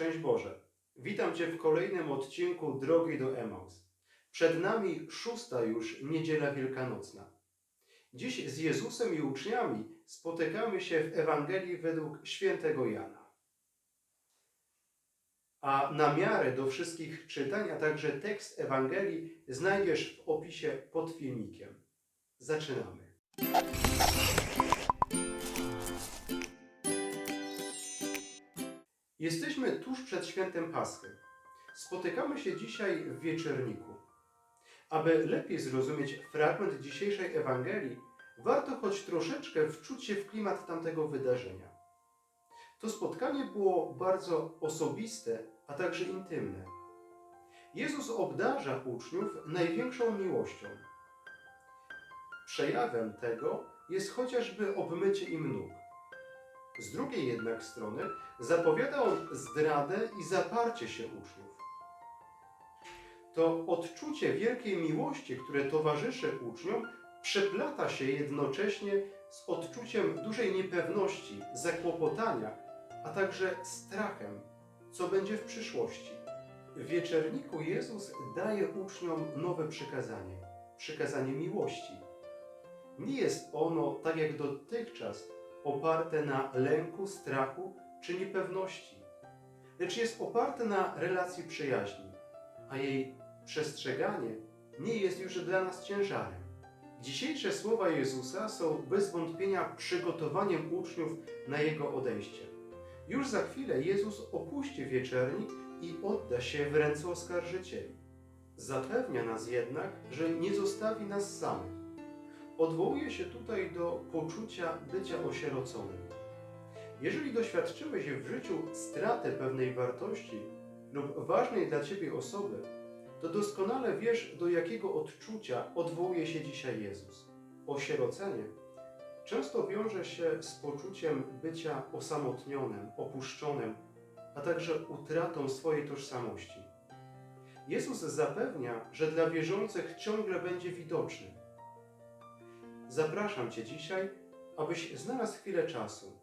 Szczęść Boże. Witam Cię w kolejnym odcinku Drogi do Emaus. Przed nami szósta już niedziela wielkanocna. Dziś z Jezusem i uczniami spotykamy się w Ewangelii według świętego Jana. A na miarę do wszystkich czytań, a także tekst Ewangelii znajdziesz w opisie pod filmikiem. Zaczynamy. Jesteśmy tuż przed świętem Paschy. Spotykamy się dzisiaj w wieczerniku. Aby lepiej zrozumieć fragment dzisiejszej Ewangelii, warto choć troszeczkę wczuć się w klimat tamtego wydarzenia. To spotkanie było bardzo osobiste, a także intymne. Jezus obdarza uczniów największą miłością. Przejawem tego jest chociażby obmycie im nóg. Z drugiej jednak strony zapowiada on zdradę i zaparcie się uczniów. To odczucie wielkiej miłości, które towarzyszy uczniom, przeplata się jednocześnie z odczuciem dużej niepewności, zakłopotania, a także strachem, co będzie w przyszłości. W wieczerniku Jezus daje uczniom nowe przykazanie przykazanie miłości. Nie jest ono, tak jak dotychczas, oparte na lęku, strachu czy niepewności, lecz jest oparte na relacji przyjaźni, a jej przestrzeganie nie jest już dla nas ciężarem. Dzisiejsze słowa Jezusa są bez wątpienia przygotowaniem uczniów na Jego odejście. Już za chwilę Jezus opuści wieczernik i odda się w ręce oskarżycieli. Zapewnia nas jednak, że nie zostawi nas samych odwołuje się tutaj do poczucia bycia osieroconym. Jeżeli doświadczyłeś w życiu straty pewnej wartości lub ważnej dla Ciebie osoby, to doskonale wiesz, do jakiego odczucia odwołuje się dzisiaj Jezus. Osierocenie często wiąże się z poczuciem bycia osamotnionym, opuszczonym, a także utratą swojej tożsamości. Jezus zapewnia, że dla wierzących ciągle będzie widoczny Zapraszam Cię dzisiaj, abyś znalazł chwilę czasu.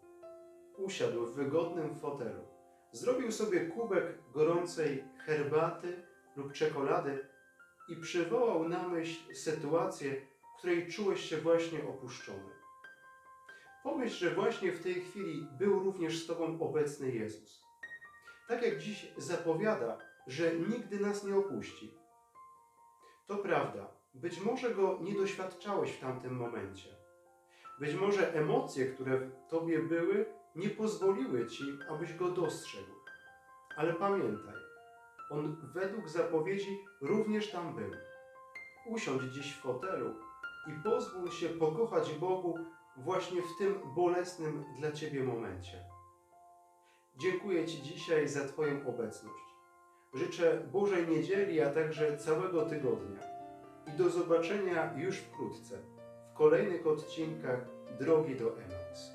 Usiadł w wygodnym fotelu, zrobił sobie kubek gorącej herbaty lub czekolady i przywołał na myśl sytuację, w której czułeś się właśnie opuszczony. Pomyśl, że właśnie w tej chwili był również z Tobą obecny Jezus. Tak jak dziś zapowiada, że nigdy nas nie opuści. To prawda, być może go nie doświadczałeś w tamtym momencie. Być może emocje, które w tobie były, nie pozwoliły ci, abyś go dostrzegł. Ale pamiętaj, on według zapowiedzi również tam był. Usiądź dziś w fotelu i pozwól się pokochać Bogu właśnie w tym bolesnym dla ciebie momencie. Dziękuję Ci dzisiaj za Twoją obecność. Życzę Bożej Niedzieli, a także całego tygodnia i do zobaczenia już wkrótce w kolejnych odcinkach Drogi do Emaus.